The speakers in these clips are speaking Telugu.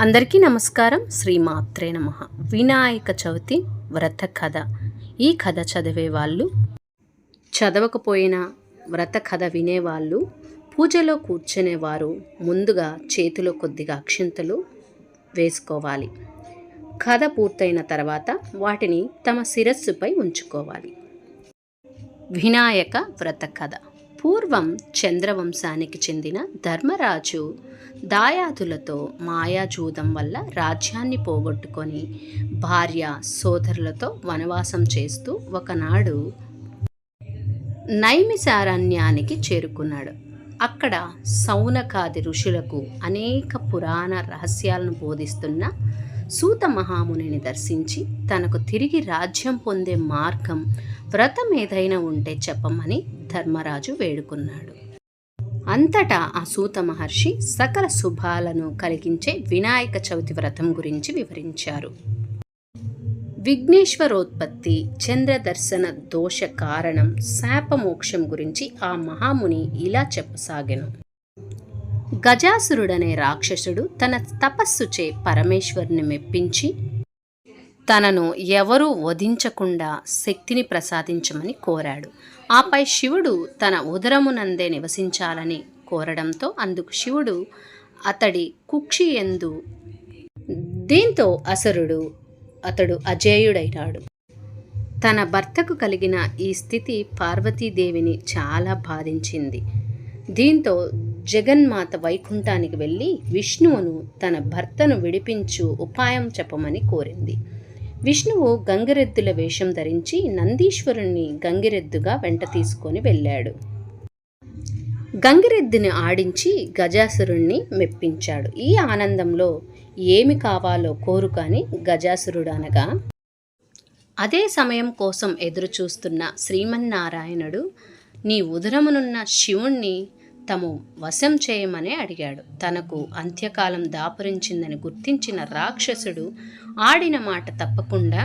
అందరికీ నమస్కారం. శ్రీ మాత్రే నమ. వినాయక చవితి వ్రత కథ. ఈ కథ చదివే వాళ్ళు చదవకపోయినా వ్రత కథ వినేవాళ్ళు పూజలో కూర్చునేవారు ముందుగా చేతిలో కొద్దిగా అక్షింతలు వేసుకోవాలి. కథ పూర్తయిన తర్వాత వాటిని తమ శిరస్సుపై ఉంచుకోవాలి. వినాయక వ్రత కథ. పూర్వం చంద్రవంశానికి చెందిన ధర్మరాజు దాయాదులతో మాయాజూదం వల్ల రాజ్యాన్ని పోగొట్టుకొని భార్య సోదరులతో వనవాసం చేస్తూ ఒకనాడు నైమిసారణ్యానికి చేరుకున్నాడు. అక్కడ సౌనకాది ఋషులకు అనేక పురాణ రహస్యాలను బోధిస్తున్న సూత మహామునిని దర్శించి తనకు తిరిగి రాజ్యం పొందే మార్గం వ్రతం ఏదైనా ఉంటే చెప్పమని ధర్మరాజు వేడుకున్నాడు. అంతటా ఆ సూత మహర్షి సకల శుభాలను కలిగించే వినాయక చవితి వ్రతం గురించి వివరించారు. విఘ్నేశ్వరోత్పత్తి చంద్రదర్శన దోష కారణం శాపమోక్షం గురించి ఆ మహాముని ఇలా చెప్పసాగెను. గజాసురుడనే రాక్షసుడు తన తపస్సుచే పరమేశ్వరుని మెప్పించి తనను ఎవరూ వధించకుండా శక్తిని ప్రసాదించమని కోరాడు. ఆపై శివుడు తన ఉదరమునందే నివసించాలని కోరడంతో అందుకు శివుడు అతడి కుక్షి ఎందు దీంతో అసురుడు? అతడు అజేయుడైనాడు. తన భర్తకు కలిగిన ఈ స్థితి పార్వతీదేవిని చాలా బాధించింది. దీంతో జగన్మాత వైకుంఠానికి వెళ్ళి విష్ణువును తన భర్తను విడిపించు ఉపాయం చెప్పమని కోరింది. విష్ణువు గంగిరెద్దుల వేషం ధరించి నందీశ్వరుణ్ణి గంగిరెద్దుగా వెంట తీసుకొని వెళ్ళాడు. గంగిరెద్దుని ఆడించి గజాసురుణ్ణి మెప్పించాడు. ఈ ఆనందంలో ఏమి కావాలో కోరుకాని గజాసురుడు అనగా అదే సమయం కోసం ఎదురుచూస్తున్న శ్రీమన్నారాయణుడు నీ ఉదరమునున్న శివుణ్ణి తము వశం చేయమని అడిగాడు. తనకు అంత్యకాలం దాపురించిందని గుర్తించిన రాక్షసుడు ఆడిన మాట తప్పకుండా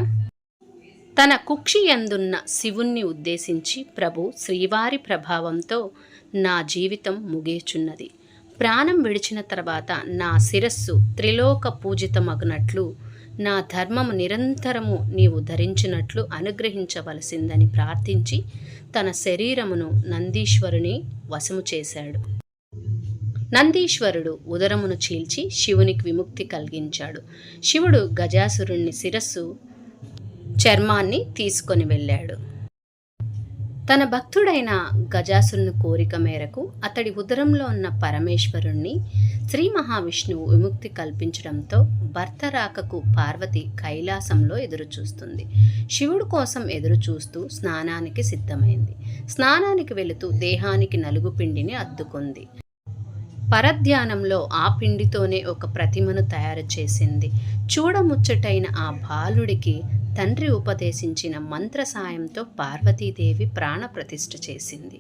తన కుక్షి ఎందున్న శివుణ్ణి ఉద్దేశించి ప్రభు శ్రీవారి ప్రభావంతో నా జీవితం ముగేచున్నది. ప్రాణం విడిచిన తర్వాత నా శిరస్సు త్రిలోక పూజితమగునట్లు నా ధర్మము నిరంతరము నీవు ధరించినట్లు అనుగ్రహించవలసిందని ప్రార్థించి తన శరీరమును నందీశ్వరుని వశము చేశాడు. నందీశ్వరుడు ఉదరమును చీల్చి శివునికి విముక్తి కలిగించాడు. శివుడు గజాసురుణ్ణి శిరస్సు చర్మాన్ని తీసుకొని వెళ్ళాడు. తన భక్తుడైన గజాసురుని కోరిక మేరకు అతడి ఉదరంలో ఉన్న పరమేశ్వరుణ్ణి శ్రీ మహావిష్ణువు విముక్తి కల్పించడంతో భర్త రాకకు పార్వతి కైలాసంలో ఎదురుచూస్తుంది. శివుడు కోసం ఎదురుచూస్తూ స్నానానికి సిద్ధమైంది. స్నానానికి వెళుతూ దేహానికి నలుగు పిండిని అద్దుకుంది. పరధ్యానంలో ఆ పిండితోనే ఒక ప్రతిమను తయారు చేసింది. చూడముచ్చటైన ఆ బాలుడికి తండ్రి ఉపదేశించిన మంత్ర సాయంతో పార్వతీదేవి ప్రాణప్రతిష్ఠ చేసింది.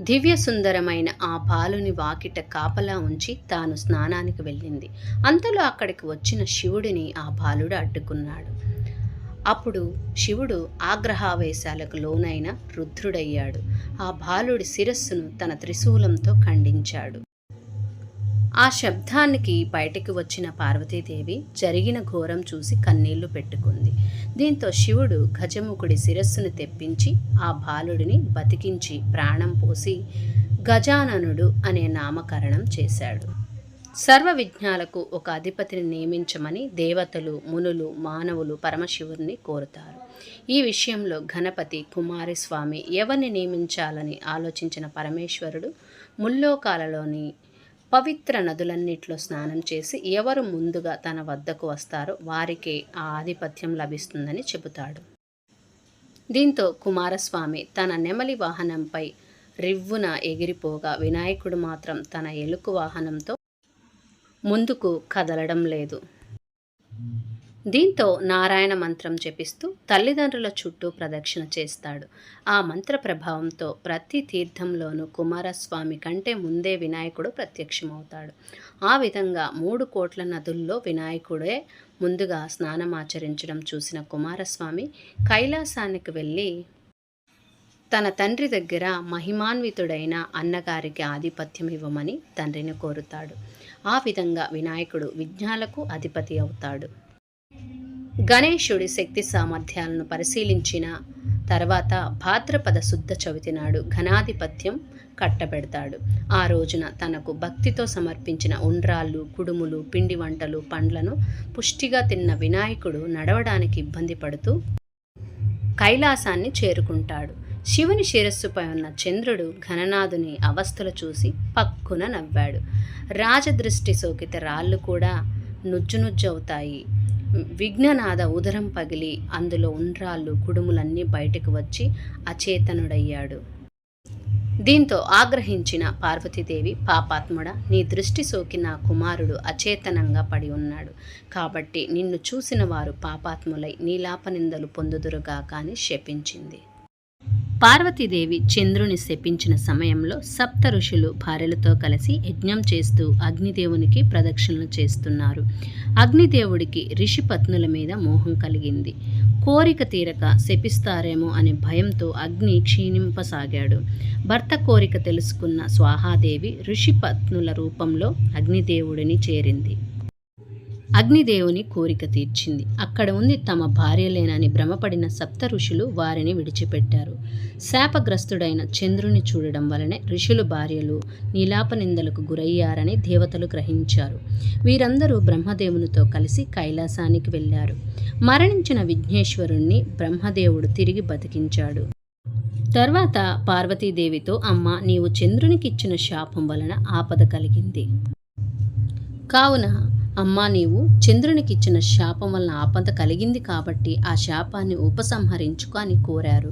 దివ్య సుందరమైన ఆ బాలుని వాకిట కాపలా ఉంచి తాను స్నానానికి వెళ్ళింది. అంతలో అక్కడికి వచ్చిన శివుడిని ఆ బాలుడు అడ్డుకున్నాడు. అప్పుడు శివుడు ఆగ్రహావేశాలకు లోనైన రుద్రుడయ్యాడు. ఆ బాలుడి శిరస్సును తన త్రిశూలంతో ఖండించాడు. ఆ శబ్దానికి బయటికి వచ్చిన పార్వతీదేవి జరిగిన ఘోరం చూసి కన్నీళ్ళు పెట్టుకుంది. దీంతో శివుడు గజముఖుడి శిరస్సును తెప్పించి ఆ బాలుడిని బతికించి ప్రాణం పోసి గజాననుడు అనే నామకరణం చేశాడు. సర్వ విజ్ఞాలకు ఒక అధిపతిని నియమించమని దేవతలు మునులు మానవులు పరమశివుడిని కోరుతారు. ఈ విషయంలో గణపతి కుమారస్వామి ఎవరిని నియమించాలని ఆలోచించిన పరమేశ్వరుడు ముల్లోకాలలోని పవిత్ర నదులన్నిట్లో స్నానం చేసి ఎవరు ముందుగా తన వద్దకు వస్తారో వారికే ఆ ఆధిపత్యం లభిస్తుందని చెబుతాడు. దీంతో కుమారస్వామి తన నెమలి వాహనంపై రివ్వున ఎగిరిపోగా వినాయకుడు మాత్రం తన ఎలుకు వాహనంతో ముందుకు కదలడం లేదు. దీంతో నారాయణ మంత్రం జపిస్తూ తల్లిదండ్రుల చుట్టూ ప్రదక్షిణ చేస్తాడు. ఆ మంత్ర ప్రభావంతో ప్రతి తీర్థంలోనూ కుమారస్వామి కంటే ముందే వినాయకుడు ప్రత్యక్షమవుతాడు. ఆ విధంగా మూడు కోట్ల నదుల్లో వినాయకుడే ముందుగా స్నానమాచరించడం చూసిన కుమారస్వామి కైలాసానికి వెళ్ళి తన తండ్రి దగ్గర మహిమాన్వితుడైన అన్నగారికి ఆధిపత్యం ఇవ్వమని తండ్రిని కోరుతాడు. ఆ విధంగా వినాయకుడు విజ్ఞాలకు అధిపతి అవుతాడు. గణేశుడి శక్తి సామర్థ్యాలను పరిశీలించిన తర్వాత భాద్రపద శుద్ధ చవితి నాడు ఘనాధిపత్యం కట్టబెడతాడు. ఆ రోజున తనకు భక్తితో సమర్పించిన ఉండ్రాళ్ళు కుడుములు పిండి వంటలు పండ్లను పుష్టిగా తిన్న వినాయకుడు నడవడానికి ఇబ్బంది పడుతూ కైలాసాన్ని చేరుకుంటాడు. శివుని శిరస్సుపై ఉన్న చంద్రుడు ఘననాథుని అవస్థలు చూసి పక్కున నవ్వాడు. రాజదృష్టి సోకిత రాళ్ళు కూడా నుజ్జునుజ్జవుతాయి. విఘ్ననాథ ఉదరం పగిలి అందులో ఉండ్రాళ్ళు కుడుములన్నీ బయటకు వచ్చి అచేతనుడయ్యాడు. దీంతో ఆగ్రహించిన పార్వతీదేవి పాపాత్ముడా నీ దృష్టి సోకి నా కుమారుడు అచేతనంగా పడి ఉన్నాడు. కాబట్టి నిన్ను చూసిన వారు పాపాత్ములై నీలాపనిందలు పొందుదురుగా కానీ శపించింది. పార్వతీదేవి చంద్రుని శపించిన సమయంలో సప్త ఋషులు భార్యలతో కలిసి యజ్ఞం చేస్తూ అగ్నిదేవునికి ప్రదక్షిణలు చేస్తున్నారు. అగ్నిదేవుడికి ఋషి పత్నుల మీద మోహం కలిగింది. కోరిక తీరక శపిస్తారేమో అనే భయంతో అగ్ని క్షీణింపసాగాడు. భర్త కోరిక తెలుసుకున్న స్వాహాదేవి ఋషి పత్నుల రూపంలో అగ్నిదేవుడిని చేరింది. అగ్నిదేవుని కోరిక తీర్చింది. అక్కడ ఉంది తమ భార్యలేనని భ్రమపడిన సప్త ఋషులు వారిని విడిచిపెట్టారు. శాపగ్రస్తుడైన చంద్రుని చూడడం వలనే ఋషులు భార్యలు నీలాపనిందలకు గురయ్యారని దేవతలు గ్రహించారు. వీరందరూ బ్రహ్మదేవునితో కలిసి కైలాసానికి వెళ్ళారు. మరణించిన విఘ్నేశ్వరుణ్ణి బ్రహ్మదేవుడు తిరిగి బతికించాడు. తర్వాత పార్వతీదేవితో అమ్మ నీవు చంద్రునికిచ్చిన శాపం వలన ఆపద కలిగింది. కావున అమ్మా నీవు చంద్రునికిచ్చిన శాపం వలన ఆపద కలిగింది కాబట్టి ఆ శాపాన్ని ఉపసంహరించుకొని కోరారు.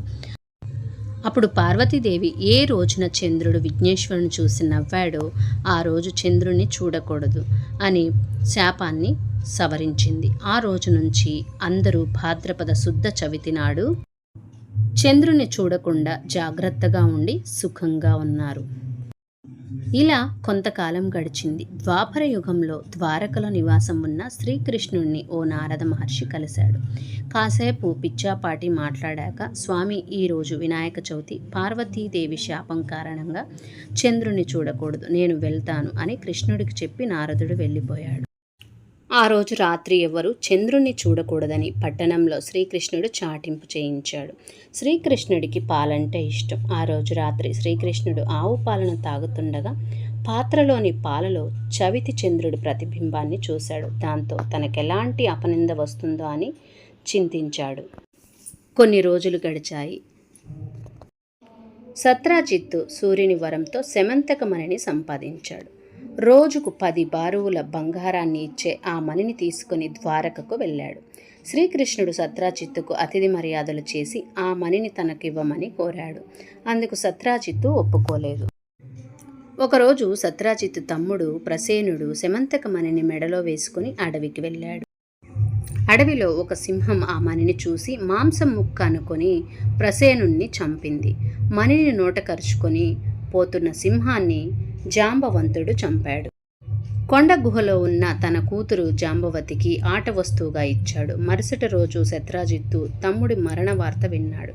అప్పుడు పార్వతీదేవి ఏ రోజున చంద్రుడు విఘ్నేశ్వరుని చూసి నవ్వాడో ఆ రోజు చంద్రుణ్ణి చూడకూడదు అని శాపాన్ని సవరించింది. ఆ రోజు నుంచి అందరూ భాద్రపద శుద్ధ చవితి నాడు చంద్రుని చూడకుండా జాగ్రత్తగా ఉండి సుఖంగా ఉన్నారు. ఇలా కొంతకాలం గడిచింది. ద్వాపర యుగంలో ద్వారకలో నివాసం ఉన్న శ్రీకృష్ణుణ్ణి ఓ నారద మహర్షి కలిశాడు. కాసేపు పిచ్చాపాటి మాట్లాడాక స్వామి ఈరోజు వినాయక చవితి. పార్వతీదేవి శాపం కారణంగా చంద్రుని చూడకూడదు. నేను వెళ్తాను అని కృష్ణుడికి చెప్పి నారదుడు వెళ్ళిపోయాడు. ఆ రోజు రాత్రి ఎవరు చంద్రుణ్ణి చూడకూడదని పట్టణంలో శ్రీకృష్ణుడు చాటింపు చేయించాడు. శ్రీకృష్ణుడికి పాలంటే ఇష్టం. ఆ రోజు రాత్రి శ్రీకృష్ణుడు ఆవు పాలను తాగుతుండగా పాత్రలోని పాలలో చవితి చంద్రుడి ప్రతిబింబాన్ని చూశాడు. దాంతో తనకెలాంటి అపనింద వస్తుందో అని చింతించాడు. కొన్ని రోజులు గడిచాయి. సత్రాజిత్తు సూర్యుని వరంతో శమంతకమణిని సంపాదించాడు. రోజుకు పది బారువుల బంగారాన్ని ఇచ్చే ఆ మణిని తీసుకుని ద్వారకకు వెళ్ళాడు. శ్రీకృష్ణుడు సత్రాజిత్తుకు అతిథి మర్యాదలు చేసి ఆ మణిని తనకివ్వమని కోరాడు. అందుకు సత్రాజిత్తు ఒప్పుకోలేదు. ఒకరోజు సత్రాజిత్తు తమ్ముడు ప్రసేనుడు శమంతక మణిని మెడలో వేసుకుని అడవికి వెళ్ళాడు. అడవిలో ఒక సింహం ఆ మణిని చూసి మాంసం ముక్క అనుకొని ప్రసేనుణ్ణి చంపింది. మణిని నోట కరుచుకొని పోతున్న సింహాన్ని జాంబవంతుడు చంపాడు. కొండ గుహలో ఉన్న తన కూతురు జాంబవతికి ఆట వస్తువుగా ఇచ్చాడు. మరుసటి రోజు శత్రాజిత్తు తమ్ముడి మరణ వార్త విన్నాడు.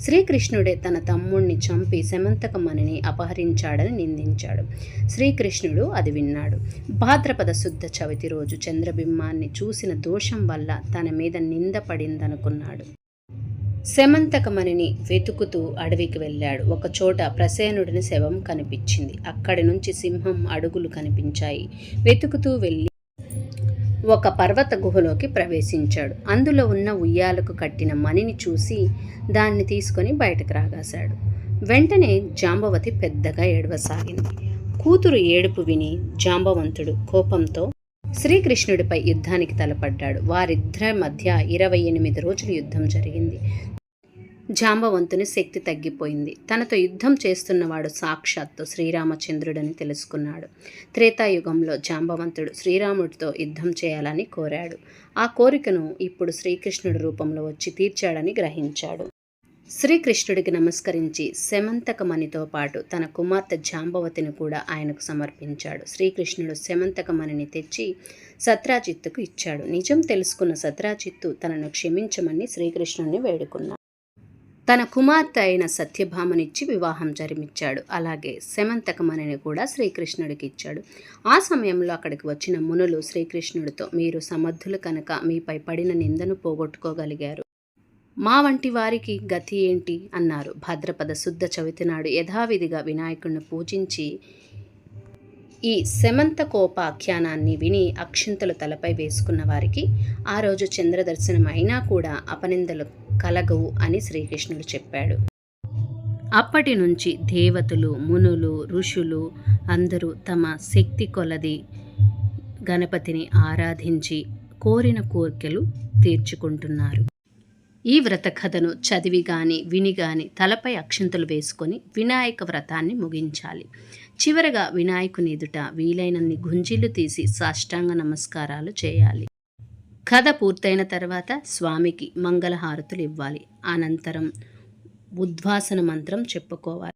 శ్రీకృష్ణుడే తన తమ్ముణ్ణి చంపి శమంతకమణిని అపహరించాడని నిందించాడు. శ్రీకృష్ణుడు అది విన్నాడు. భాద్రపద శుద్ధ చవితి రోజు చంద్రబింబాన్ని చూసిన దోషం వల్ల తన మీద నింద పడిందనుకున్నాడు. శమంతకమణిని వెతుకుతూ అడవికి వెళ్ళాడు. ఒకచోట ప్రసేనుడిని శవం కనిపించింది. అక్కడి నుంచి సింహం అడుగులు కనిపించాయి. వెతుకుతూ వెళ్ళి ఒక పర్వత గుహలోకి ప్రవేశించాడు. అందులో ఉన్న ఉయ్యాలకు కట్టిన మణిని చూసి దాన్ని తీసుకొని బయటకు రాగాశాడు. వెంటనే జాంబవతి పెద్దగా ఏడవసాగింది. కూతురు ఏడుపు విని జాంబవంతుడు కోపంతో శ్రీకృష్ణుడిపై యుద్ధానికి తలపడ్డాడు. వారిద్దరి మధ్య ఇరవై ఎనిమిది రోజులు యుద్ధం జరిగింది. జాంబవంతుని శక్తి తగ్గిపోయింది. తనతో యుద్ధం చేస్తున్నవాడు సాక్షాత్తు శ్రీరామచంద్రుడని తెలుసుకున్నాడు. త్రేతాయుగంలో జాంబవంతుడు శ్రీరాముడితో యుద్ధం చేయాలని కోరాడు. ఆ కోరికను ఇప్పుడు శ్రీకృష్ణుడి రూపంలో వచ్చి తీర్చాడని గ్రహించాడు. శ్రీకృష్ణుడికి నమస్కరించి శమంతకమణితో పాటు తన కుమార్తె జాంబవతిని కూడా ఆయనకు సమర్పించాడు. శ్రీకృష్ణుడు శమంతకమణిని తెచ్చి సత్రాజిత్తుకు ఇచ్చాడు. నిజం తెలుసుకున్న సత్రాజిత్తు తనను క్షమించమని శ్రీకృష్ణుడిని వేడుకున్నాడు. తన కుమార్తె అయిన సత్యభామనిచ్చి వివాహం జరిమిచ్చాడు అలాగే శమంతకమణిని కూడా శ్రీకృష్ణుడికి ఇచ్చాడు. ఆ సమయంలో అక్కడికి వచ్చిన మునులు శ్రీకృష్ణుడితో మీరు సమర్థులు కనుక మీపై పడిన నిందను పోగొట్టుకోగలిగారు. మా వంటి వారికి గతి ఏంటి అన్నారు. భాద్రపద శుద్ధ చవితి నాడు యథావిధిగా వినాయకుడిని పూజించి ఈ శమంతకోపాఖ్యానాన్ని విని అక్షింతలు తలపై వేసుకున్న వారికి ఆ రోజు చంద్రదర్శనం అయినా కూడా అపనిందలు కలగవు అని శ్రీకృష్ణుడు చెప్పాడు. అప్పటి నుంచి దేవతలు మునులు ఋషులు అందరూ తమ శక్తి కొలది గణపతిని ఆరాధించి కోరిన కోరికలు తీర్చుకుంటున్నారు. ఈ వ్రత కథను చదివి గాని విని గాని తలపై అక్షింతలు వేసుకొని వినాయక వ్రతాన్ని ముగించాలి. చివరగా వినాయకుని ఎదుట వీలైనన్ని గుంజీలు తీసి సాష్టాంగ నమస్కారాలు చేయాలి. కథ పూర్తయిన తర్వాత స్వామికి మంగళహారతులు ఇవ్వాలి. అనంతరం ఉద్వాసన మంత్రం చెప్పుకోవాలి.